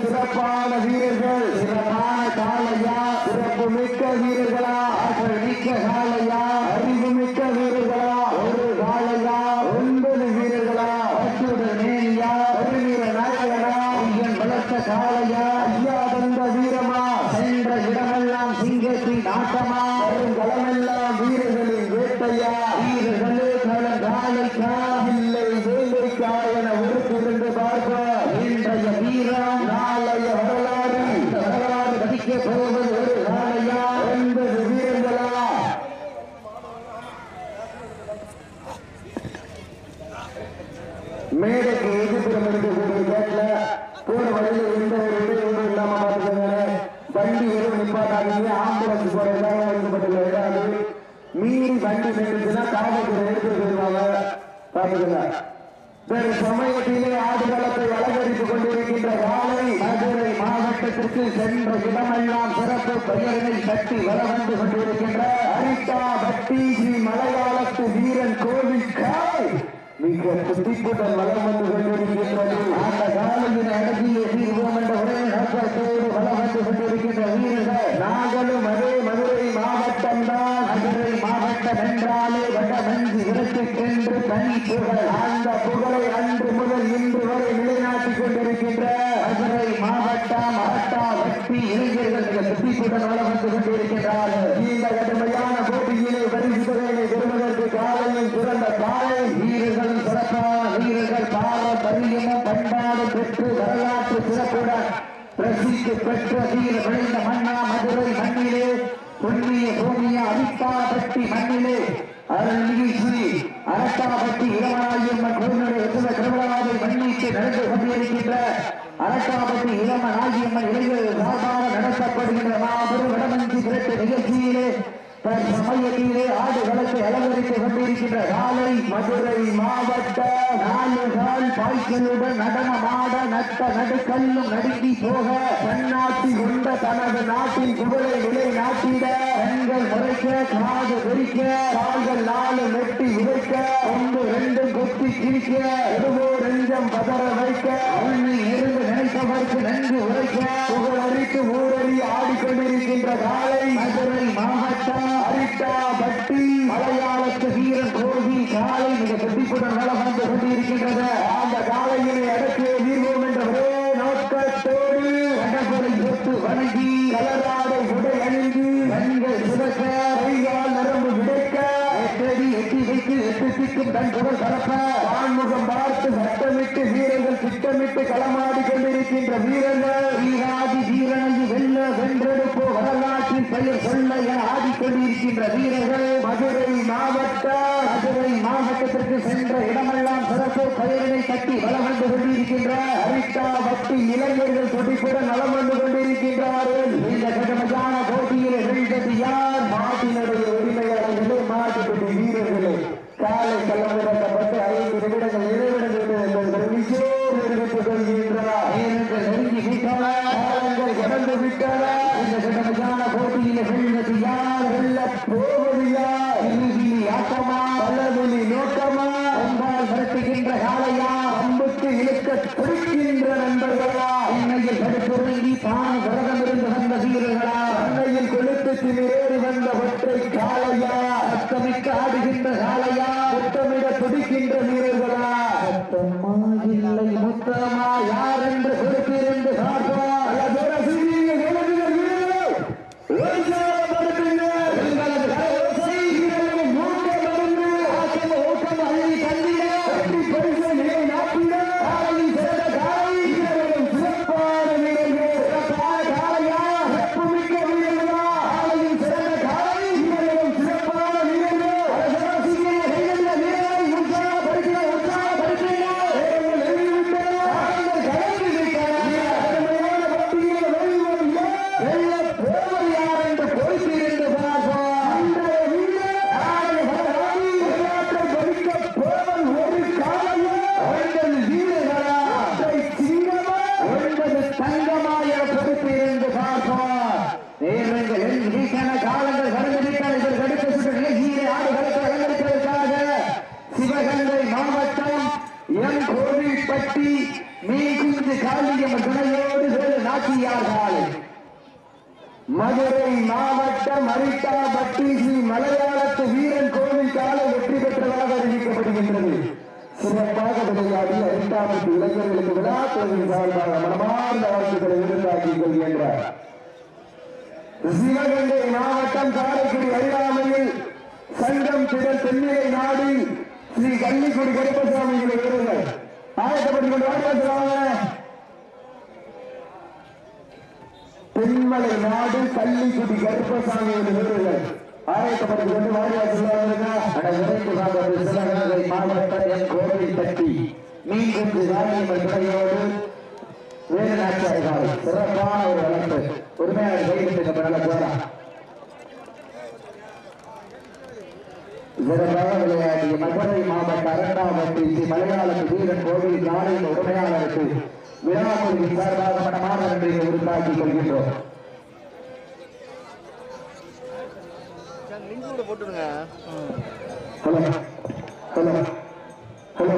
சிறப்பான வீரர்கள். சிறப்பான காலையா சிறப்பு மிக்க வீரர்களா ஆற்றல் மிக்க காலையா அறிவு மிக்க வீரர்களா ஒரு காலையா ஒன்பது வீரர்களா அச்சுடன் நேரியா ஒரு வீர நாயகனா ஐயன் வளர்த்த காலையா ஐயா தந்த வீரமா சென்ற இடமெல்லாம் சிங்கத்தின் ஆட்டமா களமெல்லாம் வீரர்களின் வேட்டையா வீரர்களே எதுவும் ஆம்புலன்ஸ் போற இடம் ஒதுக்கப்பட்டுள்ள இடம் மீறி வண்டி நின்றுச்சுன்னா காவல்துறை எடுத்துட்டு போயிருவாங்க பார்த்துக்கோங்க. வேறு சமயத்திலே ஆடுகளத்தை அலங்கரித்துக் கொண்டிருக்கின்ற வாழை மதுரை மாவட்டத்திற்கு சென்ற இடமெல்லாம் சிறப்பு பெயரினை கட்டி வர வந்து கொண்டிருக்கின்ற அரிட்டா பட்டி ஸ்ரீ மலையாளத்து வீரன் கோவில் காய். மிக துடிப்புடன் வளம் வந்து கொண்டிருக்கின்றது. அந்த காலையின் அடங்கிய தீர்வோம் என்ற ஒரே கொண்டிருக்கின்ற வீரர்கள் நாங்களும் அதே மதுரை மாவட்டம் தான். மதுரை மாவட்டம் என்றாலே வடமஞ்சி விரட்டுக்கென்று தனி புகழ். அந்த புகழை அன்று முதல் இன்று வரை நிலைநாட்டிக் கொண்டிருக்கின்ற மதுரை மாவட்டம் அரட்டா வட்டி இளைஞர்கள் மிக துடிப்புடன் வளம் வந்து கொண்டிருக்கின்றார்கள். இந்த கடுமையான போட்டியிலே பரிசுகளை பெறுவதற்கு காலையில் சிறந்த காலை வீரர்களும் சிறப்பான வீரர்கள் பாரம்பரியமும் பண்பாடும் பெற்று வரலாற்று சிறப்புடன் பிரசித்தி பெற்ற வீர விளைந்த மன்னா மதுரை மண்ணிலே பொன்னிய பூமிய அரிட்டாபட்டி மண்ணிலே அருள்மிகு ஸ்ரீ அரட்டாபட்டி இளமநாயம்மன் கோயிலுடைய உத்தர திருவிழாவை மன்னித்து நடந்து கொண்டிருக்கின்ற அரட்டாபட்டி இளமராயம்மன் இளைஞர் சார்பாக நடத்தப்படுகின்ற மாபெரும் வடமஞ்சி திரட்டு நிகழ்ச்சியிலே தன் சமயத்திலே ஆடுகளத்தை அலங்கரித்துக் கொண்டிருக்கின்ற காலை மதுரை மாவட்ட நாலுகால் நடனமாட நட்ட நடுக்கல்லும் நடுங்கி போக தன்னாட்சி கொண்ட தனது நாட்டின் புகழை நிலை நாட்டிட கண்கள் முறைக்க காது வெறிக்க கால்கள் நாலு நெட்டி உதைக்க ஒன்று ரெண்டும் கொத்தி கிழிக்க எதுவோ ரெஞ்சம் பதற வைக்க உண்ணி இருந்து நினைப்பவர்க்கு நன்கு உரைக்க புகழ் அரித்து ஊரறி ஆடிக்கொண்டிருக்கின்ற காலை மதுரை மாவட்டம் அரிட்டா பட்டி மலையாளத்து வீரன் கோவி காலை மிக கட்டிப்புடன் வளம் வந்து கொண்டிருக்கின்றது. காலையினை அடக்கிய வீர்வோம் என்ற ஒரே நோக்கத்தோடு கடற்படை சொத்து வணங்கி கலராடை உடை அணிந்து கண்கள் சுரக்க கையால் நரம்பு விடைக்க எட்டடி எட்டி வைத்து எட்டு சிக்கும் தன் குரல் கலப்ப வான்முகம் பார்த்து சட்டமிட்டு வீரர்கள் திட்டமிட்டு களமாடி கொண்டிருக்கின்ற வீரர்கள் வீராதி வீரனை வெல்ல வென்றெடுப்போ வரலாற்றில் பெயர் சொல்ல என ஆடிக்கொண்டிருக்கின்ற வீரர்கள் மதுரை மாவட்ட மதுரை மாவட்டத்திற்கு சென்ற இடமெல்லாம் சிறப்பு கட்டி வளம் வந்து கொண்டிருக்கின்ற அரிட்டா வட்டி இளைஞர்கள் துடிப்புடன் நலம் வந்து கொண்டிருக்கின்றார்கள். இந்த கடுமையான அம்புக்கு நண்பர்களா? உண்மையில் படுத்துறங்கி தான் விரதம் இருந்து வந்த வீரர்களா? அன்னையில் கொழுத்து திமிரேறி வந்த ஒற்றை காளையா? அத்தமிக்க ஆடுகின்ற காளையா? முத்தமிட துடிக்கின்ற வீரர்களா? சத்தமா இல்லை முத்தமா காலை மதுரை மாவட்டம் அரிட்டா பட்டி ஸ்ரீ மலையாளத்து வீரன் கோவில் கால வெற்றி பெற்றதாக அறிவிக்கப்படுகின்றது. சிறப்பாக விளையாடி அரிட்டாபட்டி இளைஞர்களுக்கு விழா கோவில் சார்பாக மனமார்ந்த வாழ்த்துக்களை விருந்தாக்கிக் கொள்கின்றார். சிவகங்கை மாவட்டம் காரைக்குடி அருகாமையில் சங்கம் திடல் தென்னிலை நாடி ஸ்ரீ கள்ளிக்குடி கருப்பசாமி வீரர்கள் ஆயத்தப்பட்டுக் கொண்டு வாழ்த்துவாங்க தென்மலை நாடு கள்ளிக்குடி கருப்பசாமி வீரர்கள் ஆயத்தப்பட்டுக் கொண்டு வாழ்த்துவாங்க சிவகங்கை மாவட்டம் கோவில் பட்டி மீன்குண்டு ராணியம்மன் துணையோடு வேலுநாச்சியார் சிறப்பான ஒரு வளர்ப்பு. உரிமையாளர் கைவிட்டு நல்ல போறான் சிறப்பாக விளையாடிய மதுரை மாவட்ட அரண்டாமட்டி மலையாள வீரன் கோவில் நாளின் உரிமையாளருக்கு விழாக்குழுவின் சார்பாக மனமான நன்றியை உருவாக்கிக் கொள்கின்றோம். போட்டுருங்க ஹலோ ஹலோ ஹலோ